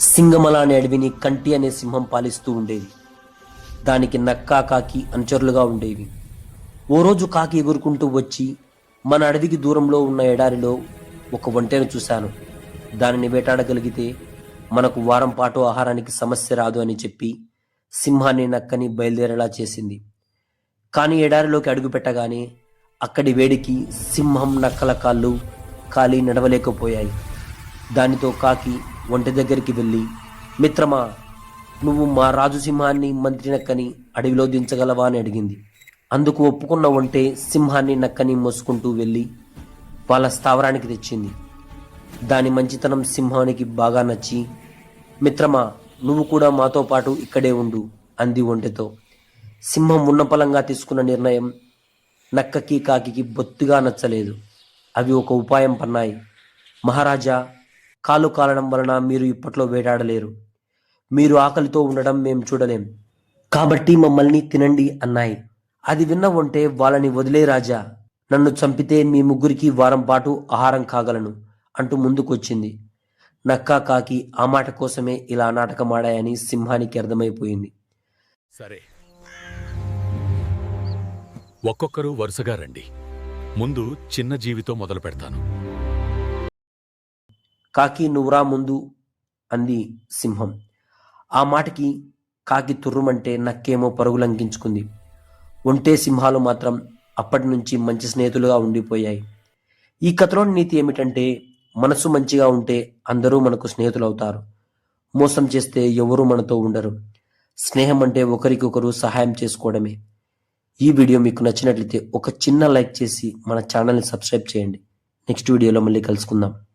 సింగమల అనే అడవిని కంటి అనే సింహం పాలిస్తూ ఉండేది దానికి నక్కా కాకి అనుచరులుగా ఉండేవి. ఓ రోజు కాకి ఎగురుకుంటూ వచ్చి మన అడవికి దూరంలో ఉన్న ఎడారిలో ఒక ఒంటెను చూశాను. దానిని వేటాడగలిగితే మనకు వారం పాటు ఆహారానికి సమస్య రాదు అని చెప్పి సింహాన్ని నక్కని బయలుదేరేలా చేసింది. కానీ ఎడారిలోకి అడుగు పెట్టగానే అక్కడి వేడికి సింహం నక్కల కాళ్ళు కాలి నడవలేకపోయాయి. దానితో కాకి ఒంటి దగ్గరికి వెళ్ళి మిత్రమా నువ్వు మా రాజు సింహాన్ని మంత్రి నక్కని అడవిలో దించగలవా అని అడిగింది. అందుకు ఒప్పుకున్న ఒంటే సింహాన్ని నక్కని మోసుకుంటూ వెళ్ళి వాళ్ళ స్థావరానికి తెచ్చింది. దాని మంచితనం సింహానికి బాగా నచ్చి మిత్రమా నువ్వు కూడా మాతో పాటు ఇక్కడే ఉండు అంది ఒంటెతో. సింహం ఉన్నపలంగా తీసుకున్న నిర్ణయం నక్కకి కాకికి బొత్తుగా నచ్చలేదు. అవి ఒక ఉపాయం పన్నాయి. మహారాజా కాలు కాలడం వలన మీరు ఇప్పట్లో వేటాడలేరు. మీరు ఆకలితో ఉండడం మేము చూడలేం. కాబట్టి మమ్మల్ని తినండి అన్నాయి. అది విన్న ఉంటే వాళ్ళని వదిలే రాజా నన్ను చంపితే మీ ముగ్గురికి వారం పాటు ఆహారం కాగలను అంటూ ముందుకొచ్చింది. నక్కా కాకి ఆ మాట కోసమే ఇలా నాటకమాడాయని సింహానికి అర్థమైపోయింది. సరే. ఒక్కొక్కరు వరుసగా రండి. ముందు చిన్న జీవితో మొదలు పెడతాను కాకి నువ్వురా ముందు అంది సింహం. ఆ మాటకి కాకి తుర్రుమంటే నక్కేమో పరుగులంకించుకుంది. ఒంటే సింహాలు మాత్రం అప్పటి నుంచి మంచి స్నేహితులుగా ఉండిపోయాయి. ఈ కథలోని నీతి ఏమిటంటే మనసు మంచిగా ఉంటే అందరూ మనకు స్నేహితులు అవుతారు మోసం చేస్తే ఎవరూ మనతో ఉండరు. స్నేహం అంటే ఒకరికొకరు సహాయం చేసుకోవడమే. ఈ వీడియో మీకు నచ్చినట్లయితే ఒక చిన్న లైక్ చేసి మన ఛానల్ని సబ్స్క్రైబ్ చేయండి. నెక్స్ట్ వీడియోలో మళ్ళీ కలుసుకుందాం.